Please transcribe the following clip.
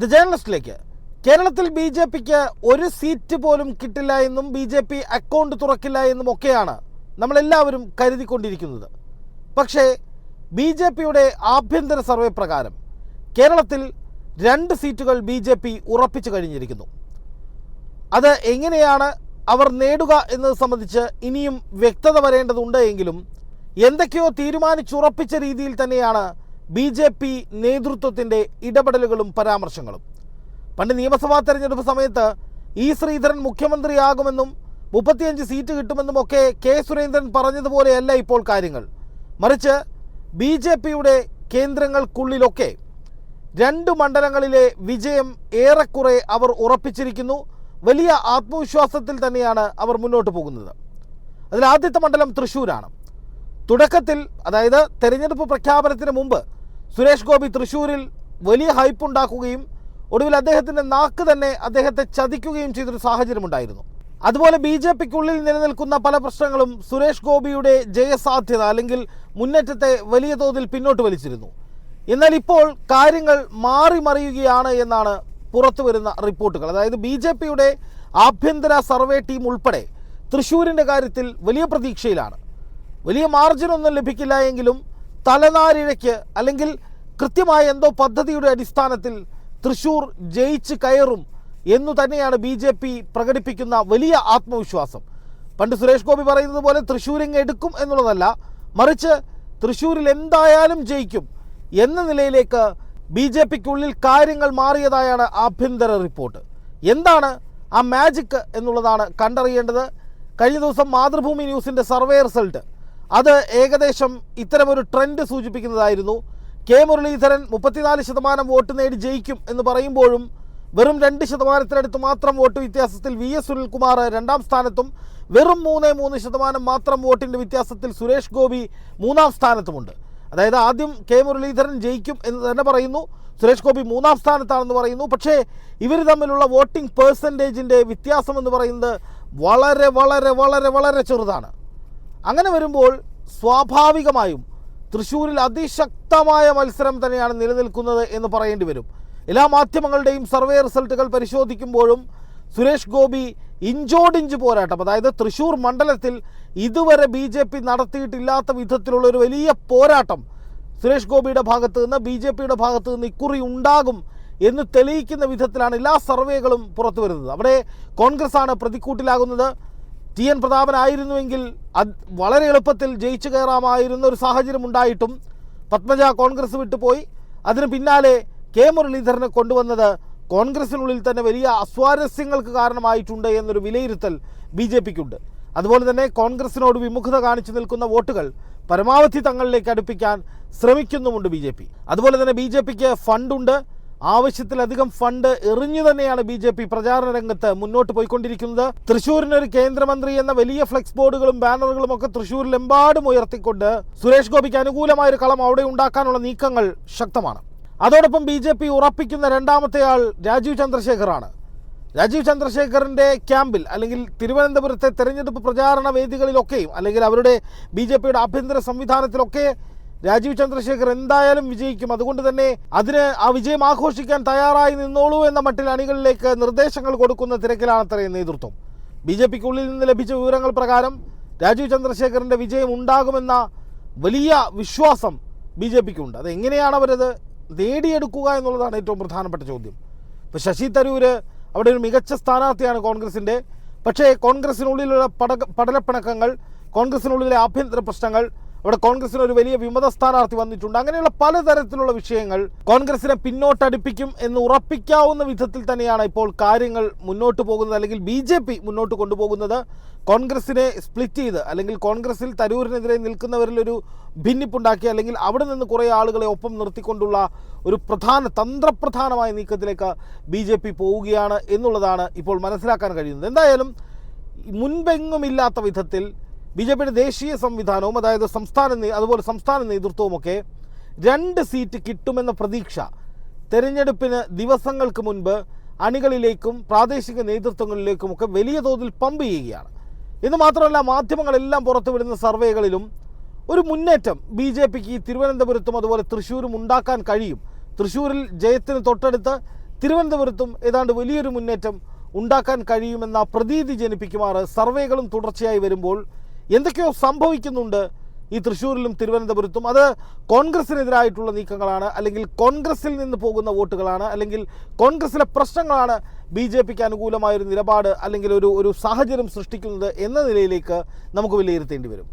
The ജേർണലിസ്റ്റിലേക്ക്. കേരളത്തിൽ B J പിക്ക് ഒരു seat പോലും കിട്ടില്ല എന്നും ബി ജെ പി അക്കൗണ്ട് തുറക്കില്ല എന്നും ഒക്കെയാണ് നമ്മളെല്ലാവരും കരുതിക്കൊണ്ടിരിക്കുന്നത്. പക്ഷേ ബി ജെ പിയുടെ ആഭ്യന്തര സർവേ പ്രകാരം കേരളത്തിൽ രണ്ട് സീറ്റുകൾ ബി ജെ പി ഉറപ്പിച്ചു കഴിഞ്ഞിരിക്കുന്നു. അത് എങ്ങനെയാണ് അവർ നേടുക എന്നത് സംബന്ധിച്ച് ഇനിയും വ്യക്തത വരേണ്ടതുണ്ട് എങ്കിലും എന്തൊക്കെയോ തീരുമാനിച്ചുറപ്പിച്ച രീതിയിൽ തന്നെയാണ് ബി ജെ പി നേതൃത്വത്തിന്റെ ഇടപെടലുകളും പരാമർശങ്ങളും. പണ്ട് നിയമസഭാ തെരഞ്ഞെടുപ്പ് സമയത്ത് ഇ ശ്രീധരൻ മുഖ്യമന്ത്രിയാകുമെന്നും മുപ്പത്തിയഞ്ച് സീറ്റ് കിട്ടുമെന്നും ഒക്കെ കെ സുരേന്ദ്രൻ പറഞ്ഞതുപോലെയല്ല ഇപ്പോൾ കാര്യങ്ങൾ. മറിച്ച് ബി ജെ പിയുടെ കേന്ദ്രങ്ങൾക്കുള്ളിലൊക്കെ രണ്ട് മണ്ഡലങ്ങളിലെ വിജയം ഏറെക്കുറെ അവർ ഉറപ്പിച്ചിരിക്കുന്നു. വലിയ ആത്മവിശ്വാസത്തിൽ തന്നെയാണ് അവർ മുന്നോട്ട് പോകുന്നത്. അതിൽ ആദ്യത്തെ മണ്ഡലം തൃശ്ശൂരാണ്. തുടക്കത്തിൽ അതായത് തെരഞ്ഞെടുപ്പ് പ്രഖ്യാപനത്തിന് മുമ്പ് സുരേഷ് ഗോപി തൃശ്ശൂരിൽ വലിയ ഹൈപ്പ് ഉണ്ടാക്കുകയും ഒടുവിൽ അദ്ദേഹത്തിന്റെ നാക്ക് തന്നെ അദ്ദേഹത്തെ ചതിക്കുകയും ചെയ്തൊരു സാഹചര്യമുണ്ടായിരുന്നു. അതുപോലെ ബി ജെ പിക്കുള്ളിൽ നിലനിൽക്കുന്ന പല പ്രശ്നങ്ങളും സുരേഷ് ഗോപിയുടെ ജയസാധ്യത അല്ലെങ്കിൽ മുന്നേറ്റത്തെ വലിയ തോതിൽ പിന്നോട്ട് വലിച്ചിരുന്നു. എന്നാൽ ഇപ്പോൾ കാര്യങ്ങൾ മാറി മറിയുകയാണ് എന്നാണ് പുറത്തു വരുന്ന റിപ്പോർട്ടുകൾ. അതായത് ബി ജെ പിയുടെ ആഭ്യന്തര സർവേ ടീം ഉൾപ്പെടെ തൃശ്ശൂരിന്റെ കാര്യത്തിൽ വലിയ പ്രതീക്ഷയിലാണ്. വലിയ മാർജിനൊന്നും ലഭിക്കില്ല എങ്കിലും തലനാരിഴയ്ക്ക് അല്ലെങ്കിൽ കൃത്യമായ എന്തോ പദ്ധതിയുടെ അടിസ്ഥാനത്തിൽ തൃശൂർ ജയിച്ച് കയറും എന്നു തന്നെയാണ് ബി ജെ പി പ്രകടിപ്പിക്കുന്ന വലിയ ആത്മവിശ്വാസം. പണ്ട് സുരേഷ് ഗോപി പറയുന്നത് പോലെ തൃശ്ശൂരിങ് എടുക്കും എന്നുള്ളതല്ല മറിച്ച് തൃശ്ശൂരിൽ എന്തായാലും ജയിക്കും എന്ന നിലയിലേക്ക് ബി ജെ പിക്കുള്ളിൽ കാര്യങ്ങൾ മാറിയതായാണ് ആഭ്യന്തര റിപ്പോർട്ട്. എന്താണ് ആ മാജിക് എന്നുള്ളതാണ് കണ്ടറിയേണ്ടത്. കഴിഞ്ഞ ദിവസം മാതൃഭൂമി ന്യൂസിന്റെ സർവേ റിസൾട്ട്. അത് ഏകദേശം ഇത്തരമൊരു ട്രെൻഡ് സൂചിപ്പിക്കുന്നതായിരുന്നു. കെ മുരളീധരൻ മുപ്പത്തിനാല് ശതമാനം വോട്ട് നേടി ജയിക്കും എന്ന് പറയുമ്പോഴും വെറും രണ്ട് ശതമാനത്തിനടുത്ത് മാത്രം വോട്ട് വ്യത്യാസത്തിൽ വി എസ് സുനിൽകുമാർ രണ്ടാം സ്ഥാനത്തും വെറും മൂന്ന് മൂന്ന് ശതമാനം മാത്രം വോട്ടിന്റെ വ്യത്യാസത്തിൽ സുരേഷ് ഗോപി മൂന്നാം സ്ഥാനത്തുമുണ്ട്. അതായത് ആദ്യം കെ മുരളീധരൻ ജയിക്കും എന്ന് തന്നെ പറയുന്നു സുരേഷ് ഗോപി മൂന്നാം സ്ഥാനത്താണെന്ന് പറയുന്നു. പക്ഷേ ഇവർ തമ്മിലുള്ള വോട്ടിംഗ് പേഴ്സന്റേജിന്റെ വ്യത്യാസം എന്ന് പറയുന്നത് വളരെ വളരെ വളരെ വളരെ ചെറുതാണ്. അങ്ങനെ വരുമ്പോൾ സ്വാഭാവികമായും തൃശ്ശൂരിൽ അതിശക്തമായ മത്സരം തന്നെയാണ് നിലനിൽക്കുന്നത് എന്ന് പറയേണ്ടി വരും. എല്ലാ മാധ്യമങ്ങളുടെയും സർവേ റിസൾട്ടുകൾ പരിശോധിക്കുമ്പോഴും സുരേഷ് ഗോപി ഇഞ്ചോടിഞ്ച് പോരാട്ടം അതായത് തൃശ്ശൂർ മണ്ഡലത്തിൽ ഇതുവരെ ബി ജെ പി നടത്തിയിട്ടില്ലാത്ത വിധത്തിലുള്ള ഒരു വലിയ പോരാട്ടം സുരേഷ് ഗോപിയുടെ ഭാഗത്ത് നിന്ന് ബി ജെ പിയുടെ ഭാഗത്ത് നിന്ന് ഇക്കുറി ഉണ്ടാകും എന്ന് തെളിയിക്കുന്ന വിധത്തിലാണ് എല്ലാ സർവേകളും പുറത്തു വരുന്നത് അവിടെ കോൺഗ്രസ് ആണ് പ്രതിക്കൂട്ടിലാകുന്നത്. ടി എൻ പ്രതാപനായിരുന്നുവെങ്കിൽ അത് വളരെ എളുപ്പത്തിൽ ജയിച്ചു കയറാമായിരുന്ന ഒരു സാഹചര്യം ഉണ്ടായിട്ടും പത്മജ കോൺഗ്രസ് വിട്ടുപോയി അതിന് പിന്നാലെ കെ മുരളീധരനെ കൊണ്ടുവന്നത് കോൺഗ്രസിനുള്ളിൽ തന്നെ വലിയ അസ്വാരസ്യങ്ങൾക്ക് കാരണമായിട്ടുണ്ട് എന്നൊരു വിലയിരുത്തൽ ബി ജെ പിക്കുണ്ട്. അതുപോലെ തന്നെ കോൺഗ്രസിനോട് വിമുഖത കാണിച്ചു നിൽക്കുന്ന വോട്ടുകൾ പരമാവധി തങ്ങളിലേക്ക് അടുപ്പിക്കാൻ ശ്രമിക്കുന്നുമുണ്ട് ബി ജെ പി. അതുപോലെ തന്നെ ബി ജെ പിക്ക് ഫണ്ടുണ്ട്. ആവശ്യത്തിലധികം ഫണ്ട് എറിഞ്ഞു തന്നെയാണ് ബി ജെ പി പ്രചാരണ രംഗത്ത് മുന്നോട്ട് പോയിക്കൊണ്ടിരിക്കുന്നത്. തൃശൂരിന് ഒരു കേന്ദ്രമന്ത്രി എന്ന വലിയ ഫ്ലെക്സ് ബോർഡുകളും ബാനറുകളും ഒക്കെ തൃശൂരിലെമ്പാടും ഉയർത്തിക്കൊണ്ട് സുരേഷ് ഗോപിക്ക് അനുകൂലമായ ഒരു കളം അവിടെ ഉണ്ടാക്കാനുള്ള നീക്കങ്ങൾ ശക്തമാണ്. അതോടൊപ്പം ബി ജെ പി ഉറപ്പിക്കുന്ന രണ്ടാമത്തെ ആൾ രാജീവ് ചന്ദ്രശേഖറാണ്. രാജീവ് ചന്ദ്രശേഖറിന്റെ ക്യാമ്പിൽ അല്ലെങ്കിൽ തിരുവനന്തപുരത്തെ തെരഞ്ഞെടുപ്പ് പ്രചാരണ വേദികളിലൊക്കെയും അല്ലെങ്കിൽ അവരുടെ ബി ജെ പിയുടെ ആഭ്യന്തര സംവിധാനത്തിലൊക്കെ രാജീവ് ചന്ദ്രശേഖർ എന്തായാലും വിജയിക്കും. അതുകൊണ്ട് തന്നെ അതിന് ആ വിജയം ആഘോഷിക്കാൻ തയ്യാറായി നിന്നോളൂ എന്ന മട്ടിൽ അണികളിലേക്ക് നിർദ്ദേശങ്ങൾ കൊടുക്കുന്ന തിരക്കിലാണ് അത്രയും നേതൃത്വം. ബി ജെ പിക്കുള്ളിൽ നിന്ന് ലഭിച്ച വിവരങ്ങൾ പ്രകാരം രാജീവ് ചന്ദ്രശേഖറിന്റെ വിജയം ഉണ്ടാകുമെന്ന വലിയ വിശ്വാസം ബി ജെ പിക്കുണ്ട്. അത് എങ്ങനെയാണ് അവരത് നേടിയെടുക്കുക എന്നുള്ളതാണ് ഏറ്റവും പ്രധാനപ്പെട്ട ചോദ്യം. ഇപ്പോൾ ശശി തരൂര് അവിടെ ഒരു മികച്ച സ്ഥാനാർത്ഥിയാണ് കോൺഗ്രസിന്റെ പക്ഷേ കോൺഗ്രസിനുള്ളിലുള്ള പട പടലപ്പിണക്കങ്ങൾ കോൺഗ്രസിനുള്ളിലെ ആഭ്യന്തര പ്രശ്നങ്ങൾ അവിടെ കോൺഗ്രസിന് ഒരു വലിയ വിമത സ്ഥാനാർത്ഥി വന്നിട്ടുണ്ട്. അങ്ങനെയുള്ള പലതരത്തിലുള്ള വിഷയങ്ങൾ കോൺഗ്രസിനെ പിന്നോട്ടടിപ്പിക്കും എന്ന് ഉറപ്പിക്കാവുന്ന വിധത്തിൽ തന്നെയാണ് ഇപ്പോൾ കാര്യങ്ങൾ മുന്നോട്ട് പോകുന്നത്. അല്ലെങ്കിൽ ബി ജെ പി മുന്നോട്ട് കൊണ്ടുപോകുന്നത് കോൺഗ്രസിനെ സ്പ്ലിറ്റ് ചെയ്ത് അല്ലെങ്കിൽ കോൺഗ്രസിൽ തരൂരിനെതിരെ നിൽക്കുന്നവരിൽ ഒരു ഭിന്നിപ്പുണ്ടാക്കി അല്ലെങ്കിൽ അവിടെ നിന്ന് കുറേ ആളുകളെ ഒപ്പം നിർത്തിക്കൊണ്ടുള്ള ഒരു പ്രധാന തന്ത്രപ്രധാനമായ നീക്കത്തിലേക്ക് ബി ജെ പി പോവുകയാണ് എന്നുള്ളതാണ് ഇപ്പോൾ മനസ്സിലാക്കാൻ കഴിയുന്നത്. എന്തായാലും മുൻപെങ്ങുമില്ലാത്ത വിധത്തിൽ ബി ജെ പിയുടെ ദേശീയ സംവിധാനവും അതായത് സംസ്ഥാന അതുപോലെ സംസ്ഥാന നേതൃത്വവുമൊക്കെ രണ്ട് സീറ്റ് കിട്ടുമെന്ന പ്രതീക്ഷ തെരഞ്ഞെടുപ്പിന് ദിവസങ്ങൾക്ക് മുൻപ് അണികളിലേക്കും പ്രാദേശിക നേതൃത്വങ്ങളിലേക്കുമൊക്കെ വലിയ തോതിൽ പമ്പ് ചെയ്യുകയാണ്. എന്ന് മാത്രമല്ല മാധ്യമങ്ങളെല്ലാം പുറത്തുവിടുന്ന സർവേകളിലും ഒരു മുന്നേറ്റം ബി ജെ പിക്ക് തിരുവനന്തപുരത്തും അതുപോലെ തൃശ്ശൂരും ഉണ്ടാക്കാൻ കഴിയും. തൃശ്ശൂരിൽ ജയത്തിന് തൊട്ടടുത്ത് തിരുവനന്തപുരത്തും ഏതാണ്ട് വലിയൊരു മുന്നേറ്റം ഉണ്ടാക്കാൻ കഴിയുമെന്ന പ്രതീതി ജനിപ്പിക്കുമാറ് സർവേകളും തുടർച്ചയായി വരുമ്പോൾ എന്തൊക്കെയോ സംഭവിക്കുന്നുണ്ട് ഈ തൃശ്ശൂരിലും തിരുവനന്തപുരത്തും. അത് കോൺഗ്രസിനെതിരായിട്ടുള്ള നീക്കങ്ങളാണ് അല്ലെങ്കിൽ കോൺഗ്രസിൽ നിന്ന് പോകുന്ന വോട്ടുകളാണ് അല്ലെങ്കിൽ കോൺഗ്രസിലെ പ്രശ്നങ്ങളാണ് ബി ജെ പിക്ക് അനുകൂലമായൊരു നിലപാട് അല്ലെങ്കിൽ ഒരു ഒരു സാഹചര്യം സൃഷ്ടിക്കുന്നത് എന്ന നിലയിലേക്ക് നമുക്ക് വിലയിരുത്തേണ്ടി വരും.